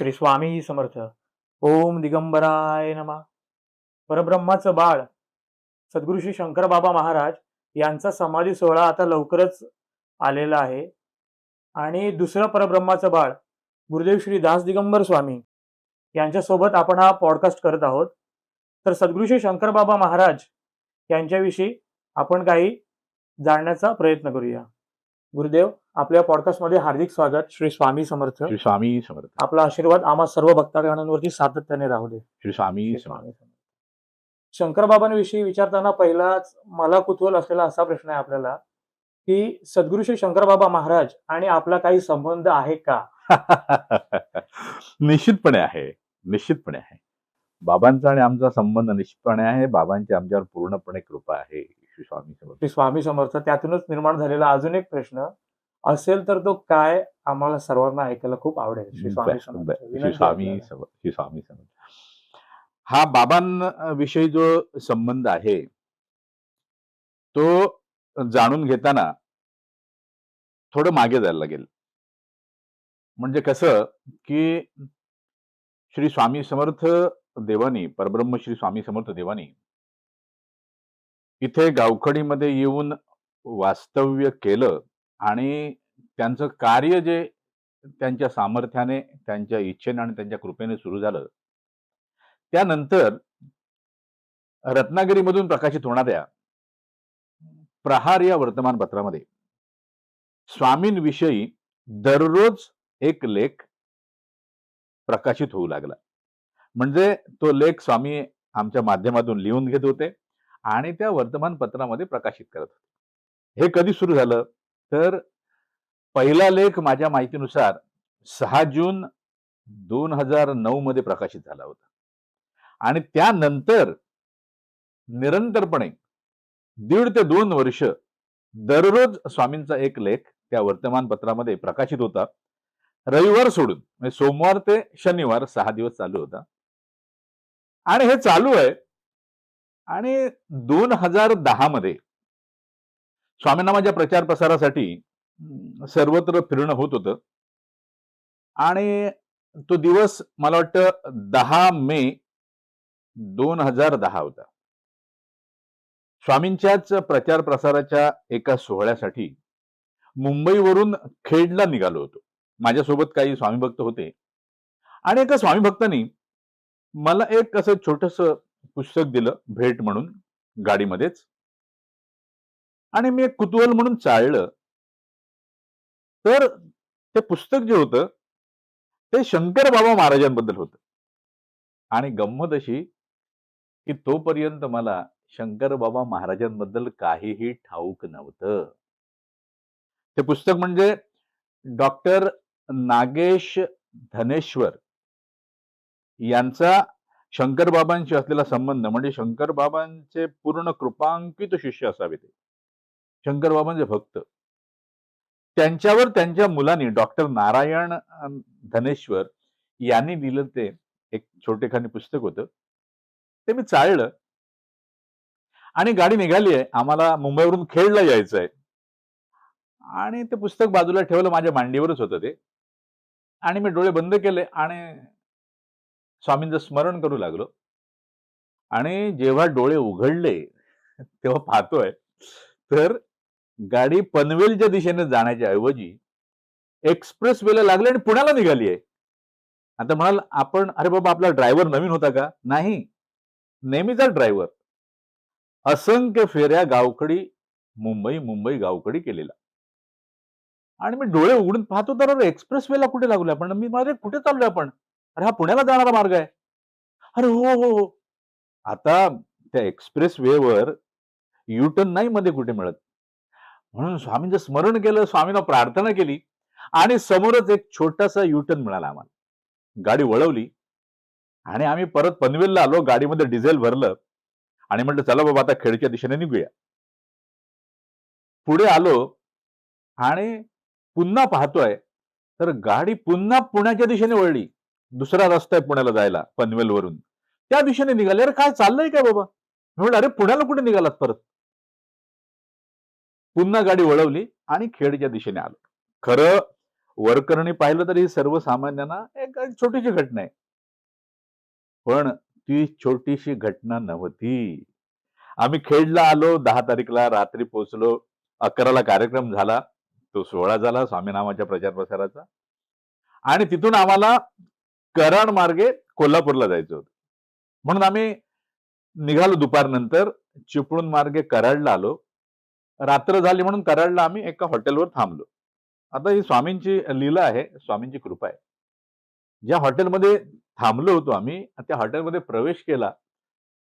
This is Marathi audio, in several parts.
श्री स्वामी समर्थ. ओम दिगंबराय नमा. परब्रह्माचं बाळ सद्गुरु श्री शंकर बाबा महाराज यांचा समाधी सोहळा आता लवकरच आलेला आहे. आणि दुसरं परब्रह्माचं बाळ गुरुदेव श्री दास दिगंबर स्वामी यांच्यासोबत आपण हा पॉडकास्ट करत आहोत. तर सद्गुरू श्री शंकरबाबा महाराज यांच्याविषयी आपण काही जाणण्याचा प्रयत्न करूया. गुरुदेव आपल्या पॉडकास्टमध्ये हार्दिक स्वागत. श्री स्वामी समर्थ. श्री स्वामी समर्थ. आपला आशीर्वाद आम्हा सर्व भक्तगणांवरती सातत्याने राहू दे. श्री स्वामी स्वामी समर्थ. शंकर बाबांविषयी विचारताना पहिलाच मला कुतूहल असलेला असा प्रश्न आहे आपल्याला की सद्गुरु श्री शंकर बाबा महाराज आणि आपला काही संबंध आहे का? निश्चितपणे आहे. निश्चितपणे आहे. बाबांचा आणि आमचा संबंध निश्चितपणे आहे. बाबांची आमच्यावर पूर्णपणे कृपा आहे. श्री स्वामी समर्थ. श्री स्वामी समर्थ. त्यातूनच निर्माण झालेला अजून एक प्रश्न असेल तर तो काय आम्हाला सर्वांना ऐकायला खूप आवडेल. श्री स्वामी श्री स्वामी श्री स्वामी समर्थ. हा बाबांविषयी जो संबंध आहे तो जाणून घेताना थोडं मागे जायला लागेल. म्हणजे कसं की श्री स्वामी समर्थ देवानी परब्रह्म श्री स्वामी समर्थ देवानी इथे गावखडीमध्ये येऊन वास्तव्य केलं आणि त्यांचं कार्य जे त्यांच्या सामर्थ्याने त्यांच्या इच्छेने आणि त्यांच्या कृपेने सुरू झालं त्यानंतर रत्नागिरीमधून प्रकाशित होणाऱ्या प्रहार या वर्तमानपत्रामध्ये स्वामींविषयी दररोज एक लेख प्रकाशित होऊ लागला. म्हणजे तो लेख स्वामी आमच्या माध्यमातून लिहून घेत होते आणि त्या वर्तमानपत्रामध्ये प्रकाशित करत होते. हे कधी सुरू झालं? तर पहिला लेख माझ्या माहितीनुसार सहा जून दोन हजार नऊ मध्ये प्रकाशित झाला होता. आणि त्यानंतर निरंतरपणे दीड ते दोन वर्ष दररोज स्वामींचा एक लेख त्या वर्तमानपत्रामध्ये प्रकाशित होता. रविवार सोडून म्हणजे सोमवार ते शनिवार सहा दिवस चालू होता. आणि हे चालू आहे. आणि दोन हजार दहा मध्ये स्वामीनामाच्या प्रचार प्रसारासाठी सर्वत्र फिरणं होत होतं. आणि तो दिवस मला वाटतं दहा मे दोन हजार दहा होता. स्वामींच्याच प्रचार प्रसाराच्या एका सोहळ्यासाठी मुंबईवरून खेडला निघालो होतो. माझ्यासोबत काही स्वामी भक्त होते. आणि एका स्वामी भक्तांनी मला एक असं छोटस पुस्तक दिलं भेट म्हणून गाडीमध्येच. आणि मी एक कुतूहल म्हणून चाळलं तर ते पुस्तक जे होतं ते शंकर बाबा महाराजांबद्दल होतं. आणि गंमत अशी की तोपर्यंत मला शंकर बाबा महाराजांबद्दल काहीही ठाऊक नव्हतं. ते पुस्तक म्हणजे डॉक्टर नागेश धनेश्वर यांचा शंकर बाबांशी असलेला संबंध म्हणजे शंकर बाबांचे पूर्ण कृपांकित शिष्य असावे ते. शंकर बाबांचे भक्त. त्यांच्यावर त्यांच्या मुलांनी डॉक्टर नारायण धनेश्वर यांनी लिहिलं ते एक छोटेखानी पुस्तक होतं. ते मी चाळलं आणि गाडी निघाली आहे. आम्हाला मुंबईवरून खेडला यायचं आहे. आणि ते पुस्तक बाजूला ठेवलं. माझ्या मांडीवरच होतं ते. आणि मी डोळे बंद केले आणि स्वामींचं स्मरण करू लागलो. आणि जेव्हा डोळे उघडले तेव्हा पाहतोय तर गाडी पनवेलच्या दिशेने जाण्याच्या ऐवजी एक्सप्रेस वेला लागली आणि पुण्याला निघाली आहे. आता म्हणाल आपण अरे बाबा आपला ड्रायव्हर नवीन होता का? नाही. नेहमीचा ड्रायव्हर. असंख्य फेऱ्या गावकडी मुंबई मुंबई गावकडी केलेला. आणि मी डोळे उघडून पाहतो तर अरे एक्सप्रेस वेला कुठे लागलो? आपण मी माझे कुठे चाललोय आपण? अरे हा पुण्याला जाणारा मार्ग आहे. अरे हो हो हो. आता त्या एक्सप्रेस वेवर युटर्न नाही मध्ये कुठे मिळत. म्हणून स्वामींचं स्मरण केलं स्वामींना प्रार्थना केली आणि समोरच एक छोटासा युटर्न मिळाला आम्हाला. गाडी वळवली आणि आम्ही परत पनवेलला आलो गाडीमध्ये डिझेल भरलं आणि म्हटलं चला बाबा आता खेडच्या दिशेने निघूया. पुढे आलो आणि पुन्हा पाहतोय तर गाडी पुन्हा पुण्याच्या दिशेने वळली. दुसरा रस्ता आहे पुण्याला जायला पनवेलवरून. त्या दिशेने निघाले. अरे काय चाललंय काय बाबा? म्हणलं अरे पुण्याला कुठे निघालात परत? पुन्हा गाडी वळवली आणि खेडच्या दिशेने आलो. खरं वरकरणी पाहिलं तर ही सर्वसामान्यांना एक छोटीशी घटना आहे. पण ती छोटीशी घटना नव्हती. आम्ही खेडला आलो दहा तारीखला रात्री पोहोचलो अकराला कार्यक्रम झाला तो सोहळा झाला स्वामीनामाच्या प्रचार प्रसाराचा. आणि तिथून आम्हाला कराड मार्गे कोल्हापूरला जायचं होतं. म्हणून आम्ही निघालो दुपारनंतर चिपळूण मार्गे कराडला आलो. रात्र झाली म्हणून कराडला आम्ही एका हॉटेलवर थांबलो. आता ही स्वामींची लीला आहे स्वामींची कृपा आहे. ज्या हॉटेलमध्ये थांबलो होतो आम्ही त्या हॉटेलमध्ये प्रवेश केला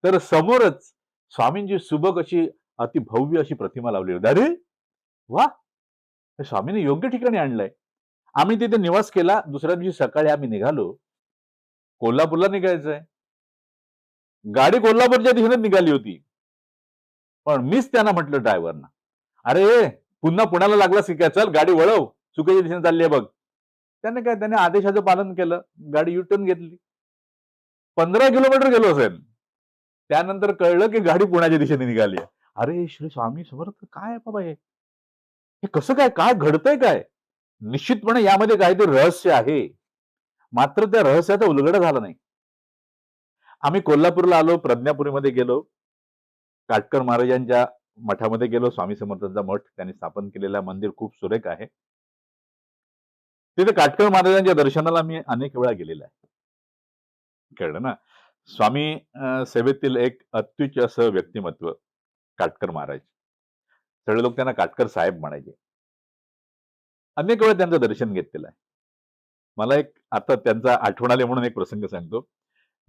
तर समोरच स्वामींची सुबक अशी अति भव्य अशी प्रतिमा लावली होती. अरे वा! स्वामीने स्वामींनी योग्य ठिकाणी आणलंय. आम्ही तिथे निवास केला दुसऱ्या दिवशी सकाळी आम्ही निघालो. कोल्हापूरला निघायचंय. गाडी कोल्हापूरच्या दिशेने निघाली होती. पण मीच त्यांना म्हटलं ड्रायव्हरना. अरे पुन्हा पुण्याला लागला काय चल गाडी वळव. चुकीच्या दिशेने चालली आहे बघ. त्याने काय त्याने आदेशाचं पालन केलं. गाडी युटर्न घेतली. पंधरा किलोमीटर गेलो असेल. त्यानंतर कळलं की गाडी पुण्याच्या दिशेने निघाली अरे श्री स्वामी समर्थ काय बाबा हे? हे कसं काय काय घडतंय काय? निश्चितपणे यामध्ये काहीतरी रहस्य आहे. मात्र त्या रहस्याचा उलगडा झाला नाही. आम्ही कोल्हापूरला आलो प्रज्ञापुरीमध्ये गेलो. काटकर महाराजांच्या मठामध्ये गेलो स्वामी समर्थांचा मठ त्यांनी स्थापन केलेला मंदिर खूप सुरेख आहे. तिथे काटकर महाराजांच्या दर्शनाला मी अनेक वेळा गेलेला आहे. कळलं ना? स्वामी सेवेतील एक अत्युच्च असं व्यक्तिमत्व काटकर महाराज. सगळे लोक त्यांना काटकर साहेब म्हणायचे. अनेक वेळा त्यांचं दर्शन घेतलेलं आहे. मला एक आता त्यांचा आठवण आले म्हणून एक प्रसंग सांगतो.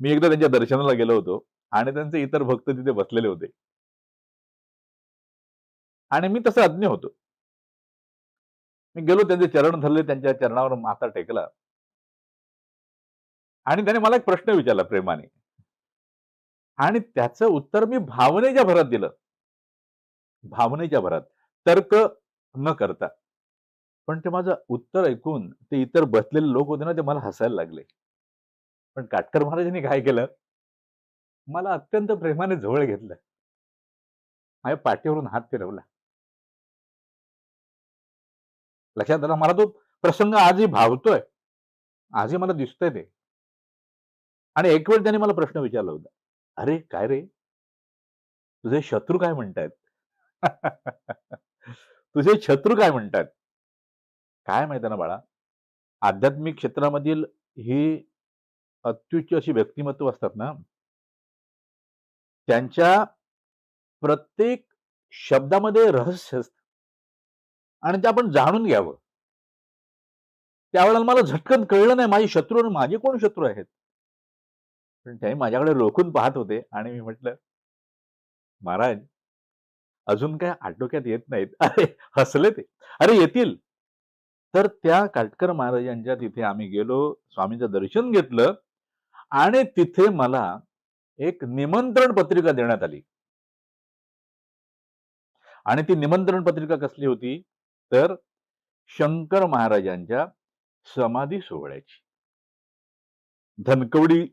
मी एकदा त्यांच्या दर्शनाला गेलो होतो आणि त्यांचे इतर भक्त तिथे बसलेले होते. आणि मी तसं अज्ञ होतो. मी गेलो त्यांचे चरण धरले त्यांच्या चरणावर माथा टेकला. आणि त्याने मला एक प्रश्न विचारला प्रेमाने. आणि त्याचं उत्तर मी भावनेच्या भरात दिलं. भावनेच्या भरात. तर्क न करता. पण ते माझं उत्तर ऐकून ते इतर बसलेले लोक होते ना ते मला हसायला लागले. पण काटकर महाराजांनी काय केलं? मला अत्यंत प्रेमाने जवळ घेतलं. माझ्या पाठीवरून हात फिरवला. लक्षात आला? मला तो प्रसंग आजही भावतोय. आजही मला दिसतोय ते. आणि एक वेळ त्याने मला प्रश्न विचारला होता. अरे काय रे? तुझे शत्रू काय म्हणतायत? तुझे शत्रू काय म्हणतात काय माहिती ना बाळा. आध्यात्मिक क्षेत्रामधील ही अत्युच्च अशी व्यक्तिमत्व असतात ना त्यांच्या प्रत्येक शब्दामध्ये रहस्य असत आणि ते आपण जाणून घ्यावं. त्यावेळेला मला झटकन कळलं नाही माझे शत्रू आणि माझे कोण शत्रू आहेत? पण ते माझ्याकडे रोखून पाहत होते आणि मी म्हटलं महाराज अजून काय आटोक्यात येत नाहीत. अरे हसले ते. अरे येतील. तर त्या काटकर महाराजांच्या तिथे आम्ही गेलो स्वामींचं दर्शन घेतलं आणि तिथे मला एक निमंत्रण पत्रिका देण्यात आली. आणि ती निमंत्रण पत्रिका कसली होती? तर शंकर महाराजांच्या समाधी सोहळ्याची. धनकवडी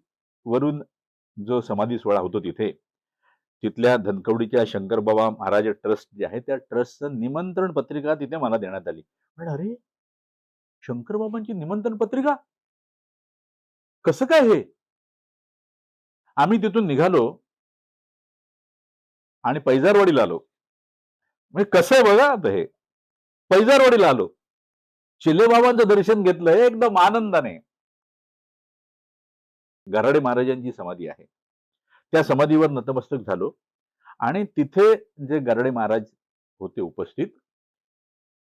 वरून जो समाधी सोहळा होतो तिथे तिथल्या धनकवडीच्या शंकरबाबा महाराज ट्रस्ट जे आहे त्या ट्रस्टचं निमंत्रण पत्रिका तिथे मला देण्यात आली. पण अरे शंकरबाबांची निमंत्रण पत्रिका? कसं काय हे? आम्ही तिथून निघालो आणि पैजारवाडीला आलो. म्हणजे कसं आहे बघा आता हे? पैजारवाडीला आलो. चिल्लेबाबांचं दर्शन घेतलं एकदम आनंदाने. गराडे महाराजांची समाधी आहे. त्या समाधीवर नतमस्तक झालो. आणि तिथे जे गराडे महाराज होते उपस्थित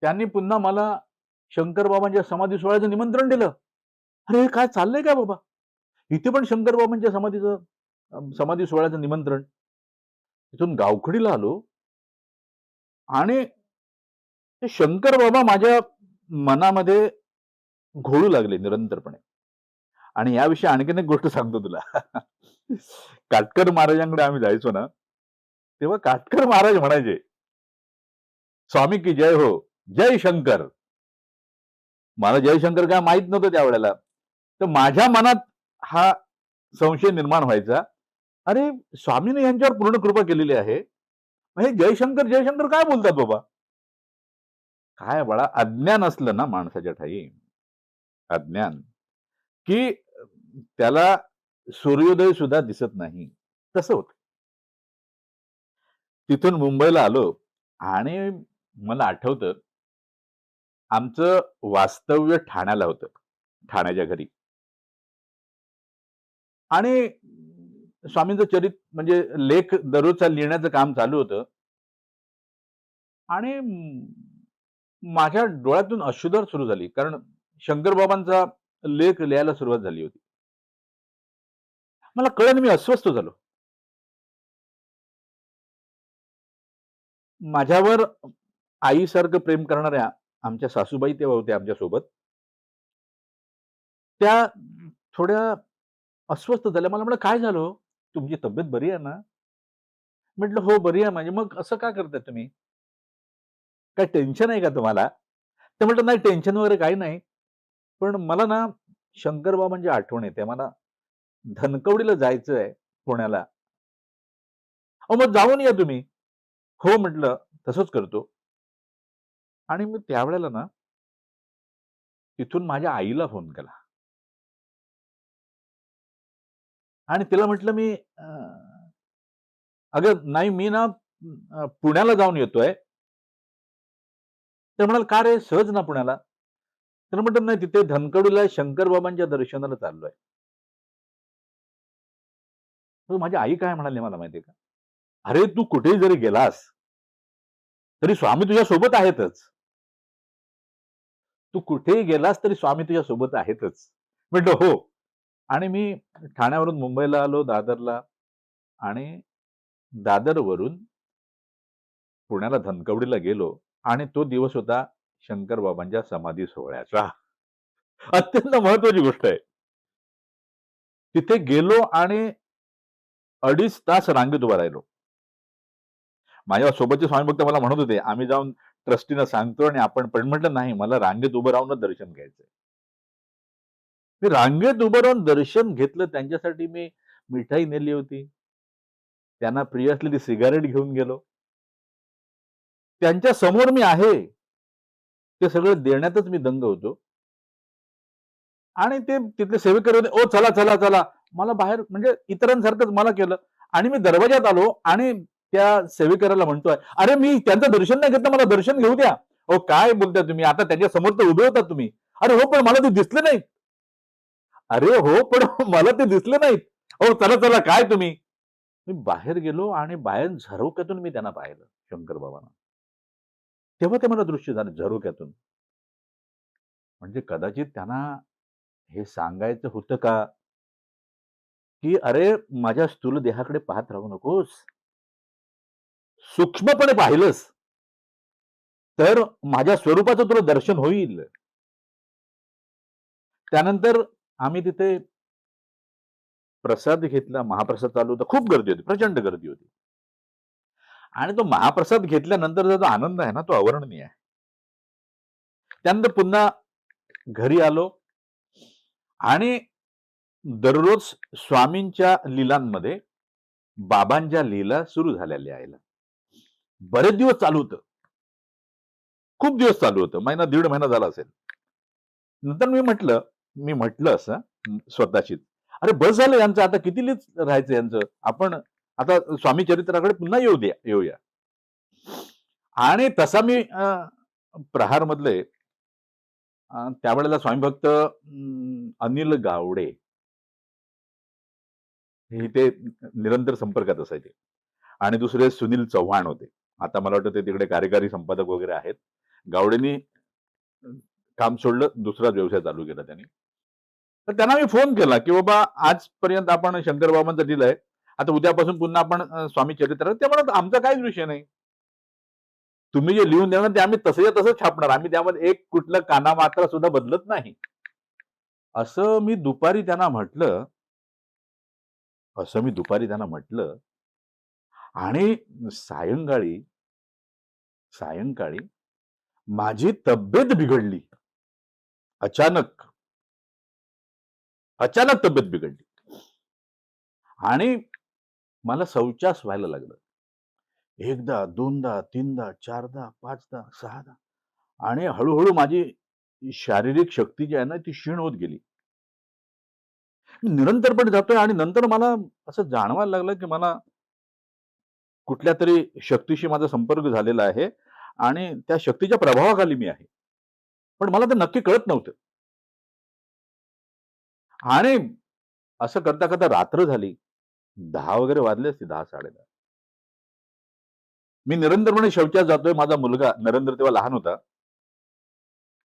त्यांनी पुन्हा मला शंकरबाबांच्या समाधी सोहळ्याचं निमंत्रण दिलं. अरे हे काय चाललंय काय बाबा? इथे पण शंकरबाबांच्या समाधीचं समाधी सोहळ्याचं निमंत्रण. तिथून गावखडीला आलो. आणि ते शंकर बाबा माझ्या मनामध्ये घोळू लागले निरंतरपणे. आणि याविषयी आणखीन एक गोष्ट सांगतो तुला. काटकर महाराजांकडे आम्ही जायचो ना तेव्हा काटकर महाराज म्हणायचे स्वामी की जय हो जय शंकर. मला जयशंकर काय माहीत नव्हतं त्यावेळेला तर माझ्या मनात हा संशय निर्माण व्हायचा अरे स्वामीने यांच्यावर पूर्ण कृपा केलेली आहे. म्हणजे हे जयशंकर जयशंकर काय बोलतात बाबा? काय बाळा अज्ञान असलं ना माणसाच्या ठाई. अज्ञान. की त्याला सूर्योदय सुद्धा दिसत नाही. तसं होत. तिथून मुंबईला आलो आणि मला आठवतं आमचं वास्तव्य ठाण्याला होतं ठाण्याच्या घरी. आणि स्वामींचं चरित म्हणजे लेख दररोजचा लिहिण्याचं काम चालू होतं. आणि माझ्या डोळ्यातून अश्रुधार सुरू झाली. कारण शंकरबाबांचा लेख लिहायला सुरुवात झाली होती. मला कळलं मी अस्वस्थ झालो. माझ्यावर आईसारखं प्रेम करणाऱ्या आमच्या सासूबाई तेव्हा होत्या आमच्यासोबत. त्या थोड्या अस्वस्थ झाल्या. मला म्हणलं काय झालं हो? तुमची तब्येत बरी आहे ना? म्हटलं हो बरी आहे म्हणजे मग असं का करताय तुम्ही? काय टेन्शन आहे का तुम्हाला? ते म्हटलं नाही टेन्शन वगैरे काही नाही. पण मला ना शंकरबाबांची म्हणजे आठवण येते. मला धनकवडीला जायचं आहे पुण्याला. अ मग जाऊन या तुम्ही. हो म्हटलं तसंच करतो. आणि मी त्यावेळेला ना तिथून माझ्या आईला फोन केला. आणि तिला म्हटलं मी अगं नाही मी ना पुण्याला जाऊन येतोय. तर म्हणाल का रे? सहज ना पुण्याला. तर म्हटलं नाही तिथे धनकवडीला शंकर बाबांच्या दर्शनाला चाललोय. तर माझी आई काय म्हणाली मला माहितीये का? अरे तू कुठेही जरी गेलास तरी स्वामी तुझ्या सोबत आहेतच. तू कुठेही गेलास तरी स्वामी तुझ्या सोबत आहेतच. म्हटलं हो. आणि मी ठाण्यावरून मुंबईला आलो दादरला आणि दादरवरून पुण्याला धनकवडीला गेलो. आणि तो दिवस होता शंकर बाबांच्या समाधी सोहळ्याचा. अत्यंत महत्वाची गोष्ट आहे. तिथे गेलो आणि अडीच तास रांगेत उभा राहिलो. माझ्या सोबतचे स्वामी भक्त मला म्हणत होते आम्ही जाऊन ट्रस्टीनं सांगतो आणि आपण पण म्हटलं नाही मला रांगेत उभं राहूनच दर्शन घ्यायचंय. मी रांगेत उभं राहून दर्शन घेतलं त्यांच्यासाठी मी मिठाई नेली होती. त्यांना प्रिय असलेली सिगारेट घेऊन गेलो. त्यांच्यासमोर मी आहे. ते सगळं देण्यातच मी दंग होतो. आणि ते तिथले सेवेकरी होते ओ चला चला चला. मला बाहेर म्हणजे इतरांसारखंच मला केलं. आणि मी दरवाज्यात आलो आणि त्या सेवेकऱ्याला म्हणतोय अरे मी त्यांचं दर्शन नाही घेतलं मला दर्शन घेऊ द्या. ओ काय बोलता तुम्ही? आता त्यांच्यासमोर तर उभे होता तुम्ही. अरे हो पण मला ते दिसले नाहीत. अरे हो पण मला ते दिसले नाहीत. हो चला चला काय तुम्ही? मी बाहेर गेलो आणि बाहेर झरोक्यातून मी त्यांना पाहिलं शंकर बाबांना तेव्हा ते मला दृश्य झालं झरोक्यातून. म्हणजे कदाचित त्यांना हे सांगायचं होतं का? की अरे माझ्या स्थूल देहाकडे पाहत राहू नकोस. सूक्ष्मपणे पाहिलंस. तर माझ्या स्वरूपाचं तुला दर्शन होईल. त्यानंतर आम्ही तिथे प्रसाद घेतला. महाप्रसाद चालू होता. खूप गर्दी होती. प्रचंड गर्दी होती. आणि तो महाप्रसाद घेतल्यानंतरचा जो आनंद आहे ना तो अवर्णनीय आहे. त्यानंतर पुन्हा घरी आलो आणि दररोज स्वामींच्या लीलांमध्ये बाबांच्या लीला सुरू झालेल्या यायला बरेच दिवस चालू होतं. खूप दिवस चालू होतं. महिना दीड महिना झाला असेल. नंतर मी म्हटलं मी म्हटलं असं स्वतःशीच अरे बस झालं यांचं. आता किती लिच राहायचं यांचं? आपण आता स्वामी चरित्राकडे पुन्हा येऊ द्या येऊया. आणि तसा मी प्रहार मधले त्यावेळेला स्वामी भक्त अनिल गावडे हे ते निरंतर संपर्कात असायचे. आणि दुसरे सुनील चव्हाण होते. आता मला वाटतं ते तिकडे कार्यकारी संपादक वगैरे आहेत. गावडेंनी काम सोडलं दुसरा व्यवसाय चालू केला त्यांनी. तर त्यांना मी फोन केला की बाबा आजपर्यंत आपण शंकर बाबांचं दिलंय. आता उद्यापासून पुन्हा आपण स्वामी चरित्र ते म्हणत आमचा काहीच विषय नाही. तुम्ही जे लिहून देणार ते आम्ही तसं तसंच छापणार. आम्ही त्यामध्ये एक कुठलं काना मात्रा सुद्धा बदलत नाही. असं मी दुपारी त्यांना म्हटलं असं मी दुपारी त्यांना म्हटलं आणि सायंकाळी सायंकाळी माझी तब्येत बिघडली. अचानक. अचानक तब्येत बिघडली. आणि मला शौचास व्हायला लागलं. एकदा दोनदा तीनदा चारदा पाचदा सहादा. आणि हळूहळू माझी शारीरिक शक्ती जी आहे ना ती क्षीण होत गेली. निरंतरपणे जातोय आणि नंतर मला असं जाणवायला लागलं की मला कुठल्या तरी शक्तीशी माझा संपर्क झालेला आहे आणि त्या शक्तीच्या प्रभावाखाली मी आहे. पण मला ते नक्की कळत नव्हतं. आणि असं करता करता रात्र झाली. दहा वगैरे वाजले असते दहा साडेदहा. मी निरंतरपणे शौचात जातोय माझा मुलगा. नरेंद्र तेव्हा लहान होता.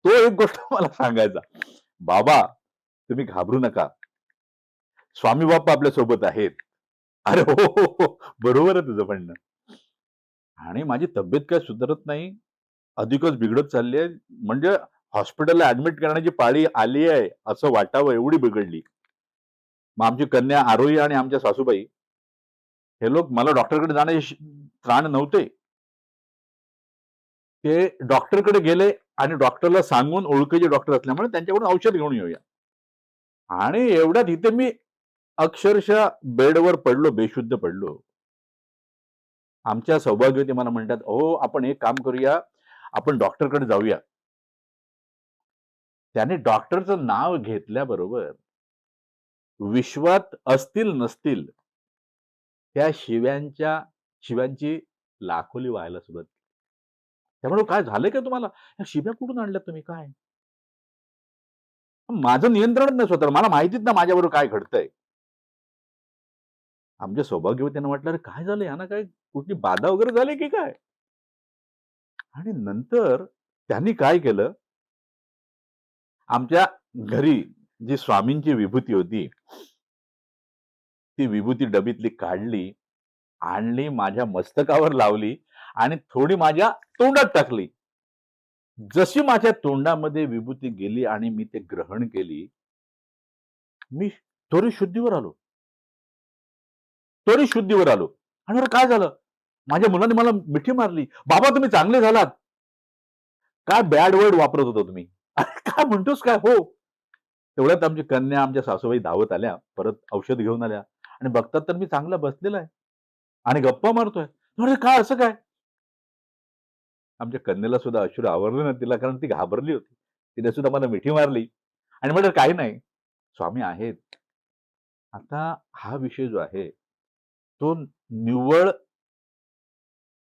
तो एक गोष्ट मला सांगायचा. बाबा तुम्ही घाबरू नका. स्वामी बाप्पा आपल्यासोबत आहेत. अरे हो हो हो, हो. बरोबर आहे तुझं म्हणणं. आणि माझी तब्येत काय सुधारत नाही. अधिकच बिघडत चालली आहे. म्हणजे हॉस्पिटलला ऍडमिट करण्याची पाळी आली आहे असं वाटावं एवढी बिघडली. मग आमची कन्या आरोही आणि आमच्या सासूबाई हे लोक मला डॉक्टरकडे जाण्याचे त्राण नव्हते. ते डॉक्टरकडे गेले आणि डॉक्टरला सांगून ओळखीचे डॉक्टर असल्यामुळे त्यांच्याकडून औषध घेऊन येऊया. आणि एवढ्यात इथे मी अक्षरशः बेडवर पडलो बेशुद्ध पडलो. आमच्या सौभाग्यवती मला म्हणतात ओ आपण एक काम करूया आपण डॉक्टरकडे जाऊया. त्याने डॉक्टरचं नाव घेतल्याबरोबर विश्वात असतील नसतील त्या शिव्यांच्या शिव्यांची लाखोली व्हायला सुरुवात त्यामुळे काय झालंय का तुम्हाला? ह्या शिव्या कुठून आणल्या तुम्ही? काय? माझं नियंत्रण नाही स्वतः मला माहितीच ना माझ्याबरोबर काय घडतंय. आमच्या सौभाग्यवतीनं वाटलं अरे काय झालं? यांना काय कुठली बाधा वगैरे झाली की काय? आणि नंतर त्यांनी काय केलं? आमच्या घरी जी स्वामींची विभूती होती ती विभूती डबीतली काढली आणली माझ्या मस्तकावर लावली आणि थोडी माझ्या तोंडात टाकली. जशी माझ्या तोंडामध्ये विभूती गेली आणि मी ते ग्रहण केली मी त्वरित शुद्धीवर आलो. त्वरित शुद्धीवर आलो. आणि बरं काय झालं? माझ्या मुलाने मला मिठी मारली. बाबा तुम्ही चांगले झालात. काय बॅड वर्ड वापरत होता तुम्ही? काय म्हणतोस काय? हो. तेवढ्यात आमची कन्या आमच्या सासूबाई धावत आल्या परत औषध घेऊन आल्या. आणि बघतात तर मी चांगला बसलेला आहे. आणि गप्पा मारतोय. म्हणजे काय असं काय? आमच्या कन्येला सुद्धा अश्रू आवरले ना तिला कारण ती घाबरली होती. तिने सुद्धा मला मिठी मारली. आणि म्हटलं काही नाही. स्वामी आहेत. आता हा विषय जो आहे तो निव्वळ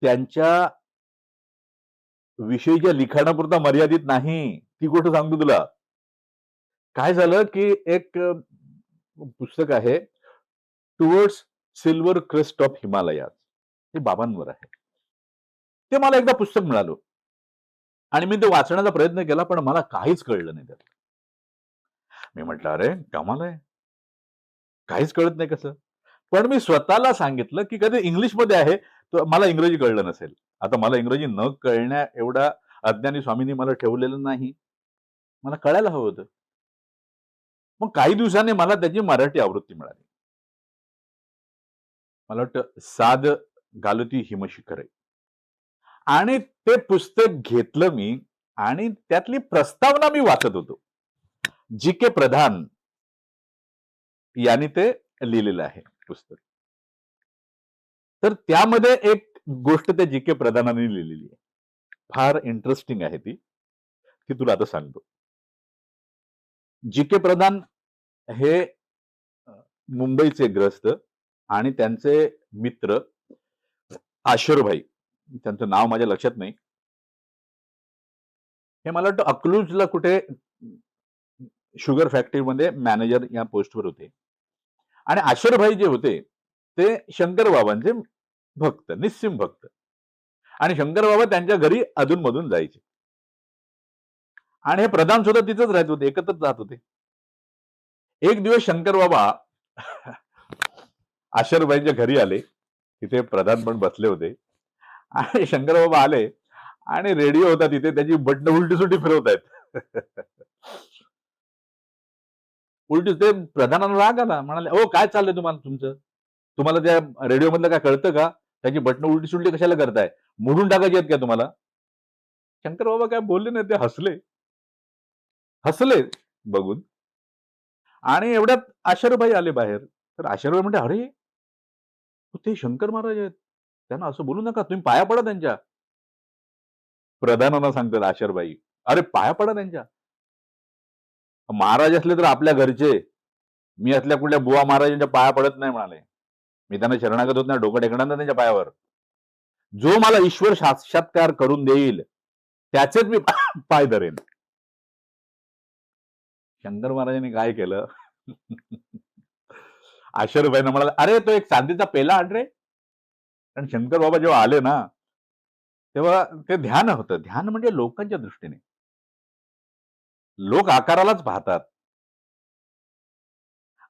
त्यांच्या विषयीच्या लिखाणापुरता मर्यादित नाही. ती गोष्ट सांगतो तुला? काय झालं की एक पुस्तक आहे towards silver crest of Himalayas हे बाबांवर आहे. ते मला एकदा पुस्तक मिळालं. आणि मी ते वाचण्याचा प्रयत्न केला पण मला काहीच कळलं नाही त्यात मी म्हटलं अरे कमाल आहे. काहीच कळत नाही कसं. पण मी स्वतःला सांगितलं की कधी इंग्लिशमध्ये आहे तर मला इंग्रजी कळलं नसेल. आता मला इंग्रजी न कळण्या एवढा अज्ञानी स्वामींनी मला ठेवलेलं नाही. मला कळायला हवं होतं. मग काही दिवसांनी मला त्याची मराठी आवृत्ती मिळाली. मला वाटतं साध गालती हिमशिखर आहे आणि ते पुस्तक घेतलं मी आणि त्यातली प्रस्तावना मी वाचत होतो. जी के प्रधान यांनी ते लिहिलेलं आहे पुस्तक. तर त्यामध्ये एक गोष्ट त्या जी के प्रधानांनी लिहिलेली आहे. फार इंटरेस्टिंग आहे ती ती तुला आता सांगतो. जी के प्रधान हे मुंबईचे ग्रस्त आणि त्यांचे मित्र आशरभाई. त्यांचं नाव माझ्या लक्षात नाही. हे मला वाटतं अकलूजला कुठे शुगर फॅक्टरीमध्ये मॅनेजर या पोस्टवर होते. आणि आशरभाई जे होते ते शंकर बाबांचे भक्त निस्सिम भक्त. आणि शंकर बाबा त्यांच्या घरी अधूनमधून जायचे. आणि हे प्रधान सुद्धा तिथंच राहत होते एकत्रच जात होते. एक दिवस शंकर बाबा आशरबाईंच्या घरी आले तिथे प्रधान पण बसले होते. आणि शंकर बाबा आले आणि रेडिओ होता तिथे त्याची बटणं उलटी सुलटी फिरवत आहेत उलटी ते प्रधानांना राग आला म्हणाले ओ काय चाललंय तुम्हाला तुमचं? तुम्हाला त्या रेडिओ मधलं काय कळतं का? त्याची बटणं उलटी सुलटी कशाला करताय? मोडून टाकायची आहेत का तुम्हाला? शंकर बाबा काय बोलले नाही ते हसले. हसले बघून. आणि एवढ्यात आशरभाई आले बाहेर. तर आशरभाई म्हणते अरे ते शंकर महाराज आहेत. त्यांना असं बोलू नका तुम्ही पाया पडा त्यांच्या. प्रधानांना सांगतात आशरबाई अरे पाया पडा त्यांच्या. महाराज असले तर आपल्या घरचे. मी असल्या कुठल्या बुवा महाराजांच्या पाया पडत नाही म्हणाले. मी त्यांना शरणागत होत नाही डोकं टेकणार त्यांच्या पायावर. जो मला ईश्वर साक्षात्कार करून देईल त्याचेच मी पाय धरेन. शंकर महाराजांनी काय केलं? आश्चर्यबाईनं म्हणाला अरे तो एक चांदीचा पेला आण रे. कारण शंकर बाबा जेव्हा आले ना तेव्हा ते ध्यान होतं. ध्यान म्हणजे लोकांच्या दृष्टीने. लोक आकारालाच पाहतात.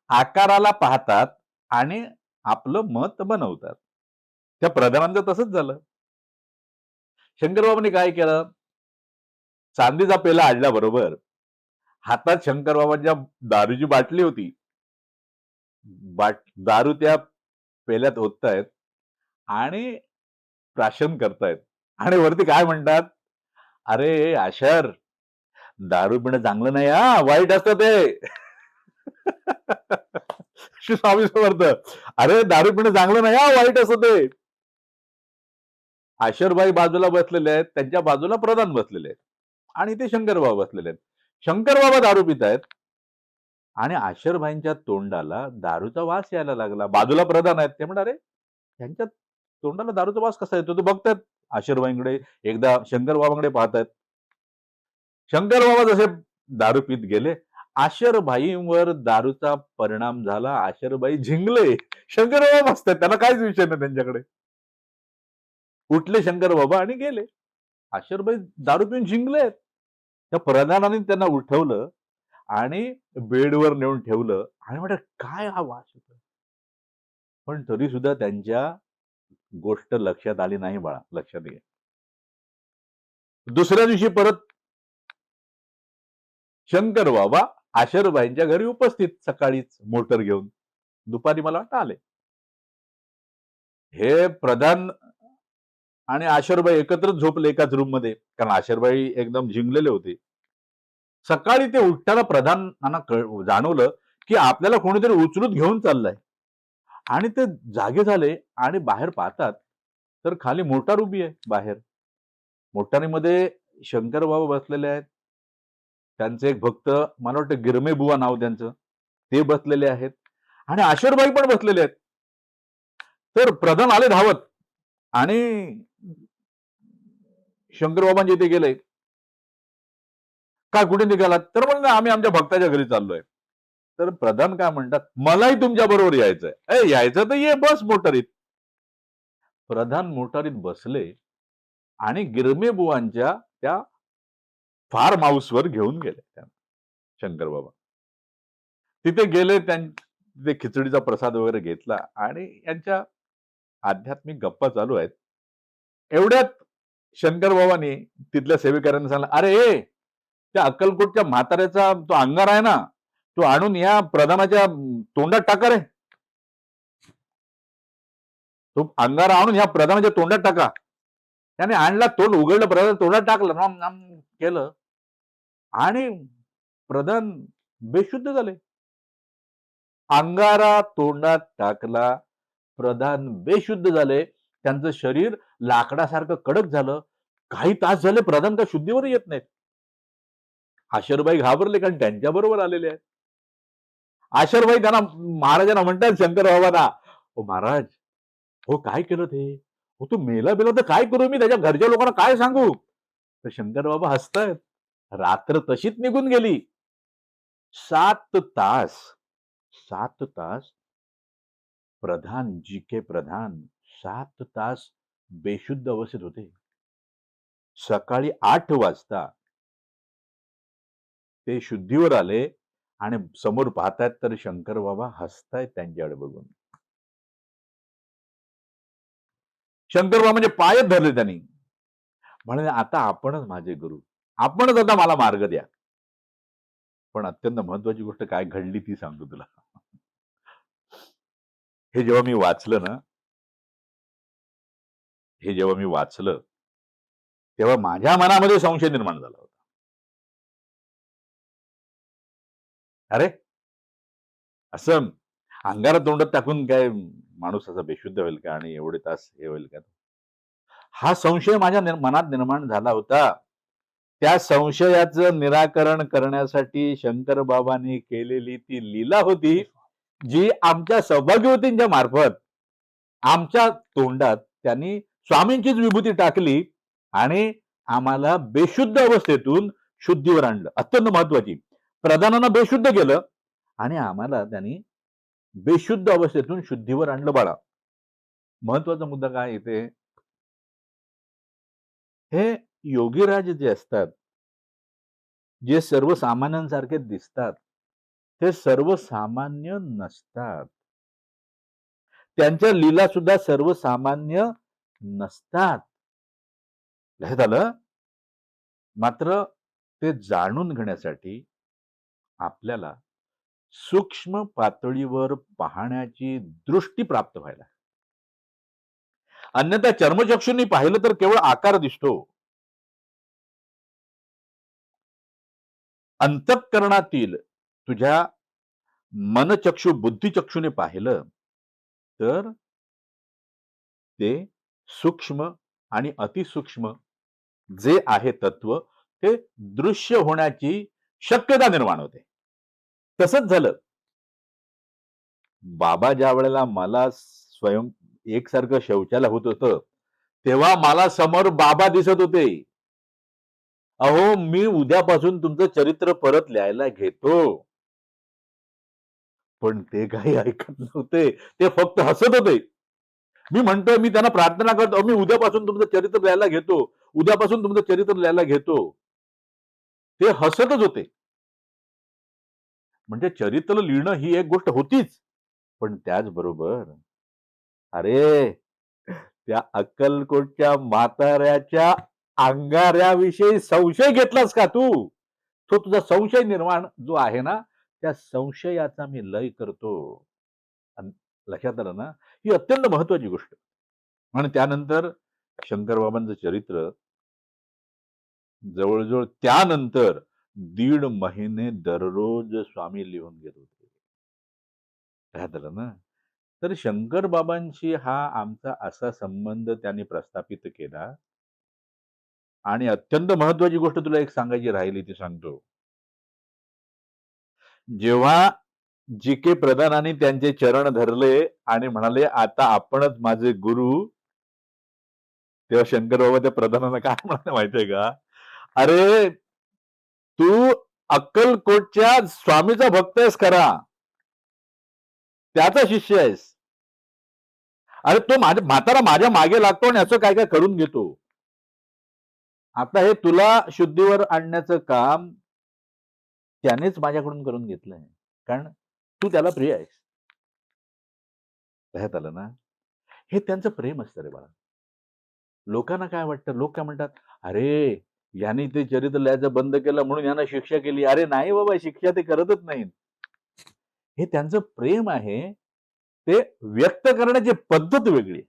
आकाराला पाहतात आणि आपलं मत बनवतात. त्या प्रधानांचं तसंच झालं. शंकरबाबांनी काय केलं? चांदीचा पेला आणल्याबरोबर हातात शंकरबाबांच्या दारूची बाटली होती. बाट दारू त्या पेल्यात ओततायत आणि प्राशन करतायत. आणि वरती काय म्हणतात? अरे आशर दारू पिणं चांगलं नाही हा वाईट असतं ते. स्वामी समर्थ. अरे दारू पिणं चांगलं नाही हा वाईट असतं ते. आशरबाई बाजूला बसलेले आहेत त्यांच्या बाजूला प्रधान बसलेले आहेत. आणि ते शंकरबाबा बसलेले आहेत. शंकरबाबा दारू पित आहेत. आणि आशरबाईंच्या तोंडाला दारूचा वास यायला लागला. बाजूला प्रधान आहेत ते म्हणणार त्यांच्या तोंडाला दारूचा वास कसा येतो? तू बघतात. आशरबाईंकडे एकदा शंकरबाबांकडे पाहतायत शंकरबाबा जसे दारू पित गेले आशरभाईंवर दारूचा परिणाम झाला. आशरबाई झिंगले. शंकरबाबा बसतात. त्यांना काहीच विषय नाही त्यांच्याकडे. उठले शंकर बाबा आणि गेले. आशरबाई दारू पिऊन जिंकले त्या प्रधानाने त्यांना उठवलं आणि बेडवर नेऊन ठेवलं आणि म्हटलं काय हा वास होतो पण तरी सुद्धा त्यांच्या गोष्ट लक्षात आली नाही बाळा लक्षात घे. दुसऱ्या दिवशी परत शंकर बाबा आशरबाईंच्या घरी उपस्थित सकाळीच मोटर घेऊन. दुपारी मला वाटतं आले. हे प्रधान आणि आशरबाई एकत्रच झोपले एकाच रूममध्ये. कारण आशरबाई एकदम जिंकलेले होते. सकाळी ते उठताना प्रधानांना कळ- जाणवलं की आपल्याला कोणीतरी उचलून घेऊन चाललाय. आणि ते जागे झाले आणि बाहेर पाहतात तर खाली मोटार उभी आहे बाहेर. मोटारीमध्ये शंकर बाबा बसलेले आहेत. त्यांचे एक भक्त मला वाटतं गिरमे बुवा नाव त्यांचं ते बसलेले आहेत. आणि आशरबाई पण बसलेले आहेत. तर प्रधान आले धावत. आणि शंकरबाबांच्या इथे गेले काय कुठे निघालात? तर म्हणलं आम्ही आमच्या भक्ताच्या घरी चाललोय. तर प्रधान काय म्हणतात मलाही तुमच्या बरोबर यायचंय. ए यायचं तर ये बस मोटारीत. प्रधान मोटारीत बसले आणि गिरमे बुवांच्या त्या फार्म हाऊसवर घेऊन गेले त्यांना शंकर बाबा तिथे गेले त्यां तिथे खिचडीचा प्रसाद वगैरे घेतला आणि यांच्या आध्यात्मिक गप्पा चालू आहेत. एवढ्यात शंकर बाबांनी तिथल्या सेवेकऱ्यांना सांगितलं अरे ए, त्या अक्कलकोटच्या म्हाताऱ्याचा तो अंगार आहे ना तो आणून या प्रधानाच्या तोंडात टाका रे. तो अंगार आणून या प्रधानाच्या तोंडात टाका. त्याने आणला तोंड उघडलं प्रधान तोंडात टाकलं नाम नाम केलं. आणि प्रधान बेशुद्ध झाले. अंगारा तोंडात टाकला प्रधान बेशुद्ध झाले. त्यांचं शरीर लाकडासारखं कडक झालं. काही तास झाले प्रधान का शुद्धीवर येत नाहीत. आशरबाई घाबरले कारण त्यांच्या बरोबर आलेले आहेत. आशरबाई त्यांना महाराजांना म्हणतात शंकर बाबांना ओ महाराज हो काय केलं ते? हो तू मेला बेला तर काय करू मी? त्याच्या घरच्या लोकांना काय सांगू? तर शंकर बाबा हसतायत. रात्र तशीच निघून गेली. सात तास सात तास प्रधान जी के प्रधान सात तास बेशुद्ध अवस्थेत होते. सकाळी आठ वाजता ते शुद्धीवर आले आणि समोर पाहतायत तर शंकर बाबा हसतायत त्यांच्याकडे बघून. शंकर बाबा म्हणजे पायच धरले त्यांनी. म्हणाले आता आपणच माझे गुरु. आपणच आता मला मार्ग द्या. पण अत्यंत महत्वाची गोष्ट काय घडली ती सांगतो तुला. हे जेव्हा मी वाचलं ना हे जेव्हा मी वाचलं तेव्हा माझ्या मनामध्ये संशय निर्माण झाला होता. अरे! असं अंगारा तोंडात टाकून काय माणूस असा बेशुद्ध होईल का आणि एवढे तास हे होईल का? हा संशय माझ्या निर- मनात निर्माण झाला होता. त्या संशयाचं निराकरण करण्यासाठी शंकर बाबांनी केलेली ती लीला होती जी आमच्या सौभाग्यवतींच्या मार्फत आमच्या तोंडात त्यांनी स्वामींचीच विभूती टाकली आणि आम्हाला बेशुद्ध अवस्थेतून शुद्धीवर आणलं. अत्यंत महत्वाची. प्रधानांना बेशुद्ध केलं आणि आम्हाला त्यांनी बेशुद्ध अवस्थेतून शुद्धीवर आणलं बाळा. महत्त्वाचा मुद्दा काय येते हे योगीराज जे असतात जे सर्वसामान्यांसारखे दिसतात ते सर्वसामान्य नसतात. त्यांच्या लीला सुद्धा सर्वसामान्य नसतात. लक्षात आलं मात्र ते जाणून घेण्यासाठी आपल्याला सूक्ष्म पातळीवर पाहण्याची दृष्टी प्राप्त व्हायला अन्यथा चर्मचक्षूंनी पाहिलं तर केवळ आकार दिसतो. अंतःकरणातील तुझ्या मनचक्षु बुद्धिचक्षुने पाहिलं तर ते सूक्ष्म आणि अतिसूक्ष्म जे आहे तत्व ते दृश्य होण्याची शक्यता निर्माण होते. तसंच झालं. बाबा ज्या वेळेला मला स्वयं एकसारखं शौचालय होत होतं तेव्हा मला समोर बाबा दिसत होते. अहो मी उद्यापासून तुमचं चरित्र परत लिहायला घेतो. पण ते काही ऐकत नव्हते. ते फक्त हसत होते. मी म्हणतोय मी त्यांना प्रार्थना करतो मी उद्यापासून तुमचं चरित्र लिहायला घेतो उद्यापासून तुमचं चरित्र लिहायला घेतो. ते हसतच होते. म्हणजे चरित्र लिहिणं ही एक गोष्ट होतीच. पण त्याचबरोबर अरे त्या अक्कलकोटच्या म्हाताऱ्याच्या अंगाऱ्याविषयी संशय घेतलास का तू? तो तुझा संशय निर्माण जो आहे ना त्या संशयाचा मी लय करतो. लक्षात आलं ना ही अत्यंत महत्वाची गोष्ट. आणि त्यानंतर शंकरबाबांचं चरित्र जवळजवळ त्यानंतर दीड महिने दररोज स्वामी लिहून घेत होते. लक्षात आलं ना? तर शंकरबाबांशी हा आमचा असा संबंध त्यांनी प्रस्थापित केला. आणि अत्यंत महत्वाची गोष्ट तुला एक सांगायची राहिली ती सांगतो. जेव्हा जी के प्रधानांनी त्यांचे चरण धरले आणि म्हणाले आता आपणच माझे गुरु. तेव्हा शंकर बाबा त्या प्रधानांना काय म्हणाले माहितीये का? अरे तू अक्कलकोटच्या स्वामीचा भक्त आहेस खरा. त्याचा शिष्य आहेस. अरे तो माझ्या म्हातारा माझ्या मागे लागतो आणि असं काय काय करून घेतो? आता हे तुला शुद्धीवर आणण्याचं काम त्यानेच माझ्याकडून करून घेतलंय. कारण तू त्याला प्रिय आहेस. लक्षात आलं ना? हे त्यांचं प्रेम असतं रे बाळा. लोकांना काय वाटतं? लोक काय म्हणतात? अरे यांनी ते चरित्र लिहायचं बंद केलं म्हणून यांना शिक्षा केली. अरे नाही बाबा शिक्षा ते करतच नाही. हे त्यांचं प्रेम आहे. ते व्यक्त करण्याची पद्धत वेगळी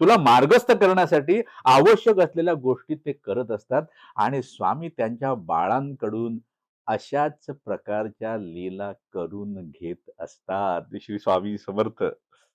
तुला मार्गस्थ करण्यासाठी आवश्यक असलेल्या गोष्टी ते करत असतात आणि स्वामी त्यांच्या बाळांकडून अशाच प्रकारच्या लीला करून घेत असतात. श्री स्वामी समर्थ.